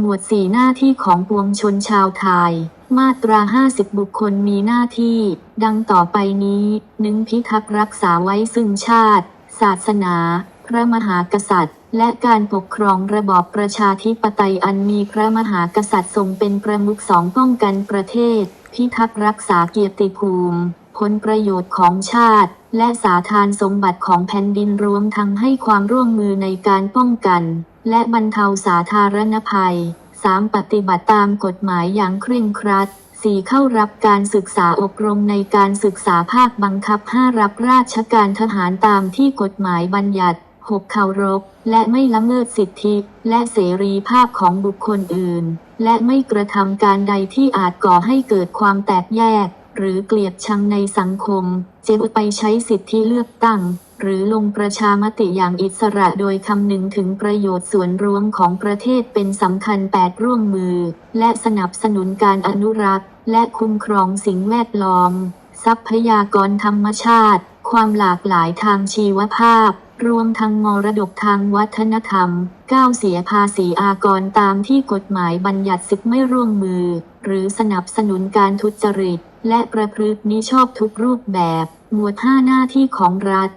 หมวดสี่หน้าที่ของปวงชนชาวไทย มาตรา 50 บุคคลมีหน้าที่ ดังต่อไปนี้หนึ่งพิทักษ์รักษาไว้ซึ่งชาติ ศาสนา พระมหากษัตริย์ และการปกครองระบอบประชาธิปไตยอันมีพระมหากษัตริย์ทรงเป็นประมุขสองป้องกันประเทศ พิทักษ์รักษาเกียรติภูมิผลประโยชน์ของชาติ และสาธารสมบัติของแผ่นดินรวมทั้งให้ความร่วมมือในการป้องกัน และบรรเทาสาธารณภัย 3. ปฏิบัติตามกฎหมายอย่างเคร่งครัด 4. เข้ารับการศึกษาอบรมในการศึกษาภาคบังคับ 5. รับราชการทหารตามที่กฎหมายบัญญัติ 6. เคารพ และไม่ละเมิดสิทธิ และเสรีภาพของบุคคลอื่น และไม่กระทำการใดที่อาจก่อให้เกิดความแตกแยก หรือเกลียดชังในสังคม เจะไปใช้สิทธิเลือกตั้ง หรือลงประชามติอย่างอิสระโดยคำนึงถึงประโยชน์ส่วนรวมของประเทศเป็นสำคัญ 8 ร่วมมือ และสนับสนุนการอนุรักษ์ และคุ้มครองสิ่งแวดล้อม ทรัพยากรธรรมชาติ ความหลากหลายทางชีวภาพรวมทั้งมรดกทางวัฒนธรรม ก้าวเสียภาษีอากรตามที่กฎหมายบัญญัติสิทธิไม่ร่วมมือ หรือสนับสนุนการทุจริต และประพฤติมิชอบทุกรูปแบบ หมวด 5 หน้าที่ของรัฐ